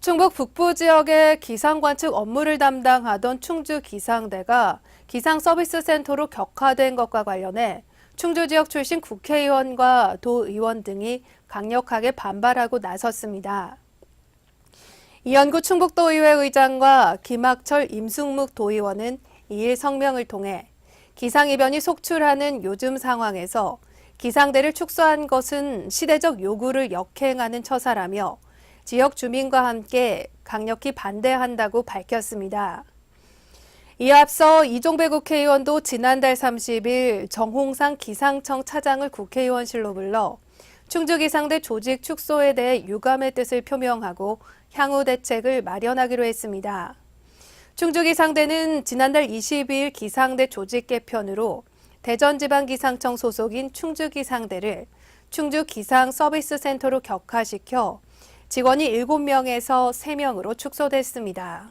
충북 북부 지역의 기상 관측 업무를 담당하던 충주 기상대가 기상 서비스 센터로 격화된 것과 관련해 충주 지역 출신 국회의원과 도의원 등이 강력하게 반발하고 나섰습니다. 이현구 충북도의회 의장과 김학철 임승묵 도의원은 2일 성명을 통해 기상이변이 속출하는 요즘 상황에서 기상대를 축소한 것은 시대적 요구를 역행하는 처사라며 지역 주민과 함께 강력히 반대한다고 밝혔습니다. 이에 앞서 이종배 국회의원도 지난달 30일 정홍상 기상청 차장을 국회의원실로 불러 충주기상대 조직 축소에 대해 유감의 뜻을 표명하고 향후 대책을 마련하기로 했습니다. 충주기상대는 지난달 22일 기상대 조직 개편으로 대전지방기상청 소속인 충주기상대를 충주기상서비스센터로 격화시켜 직원이 7명에서 3명으로 축소됐습니다.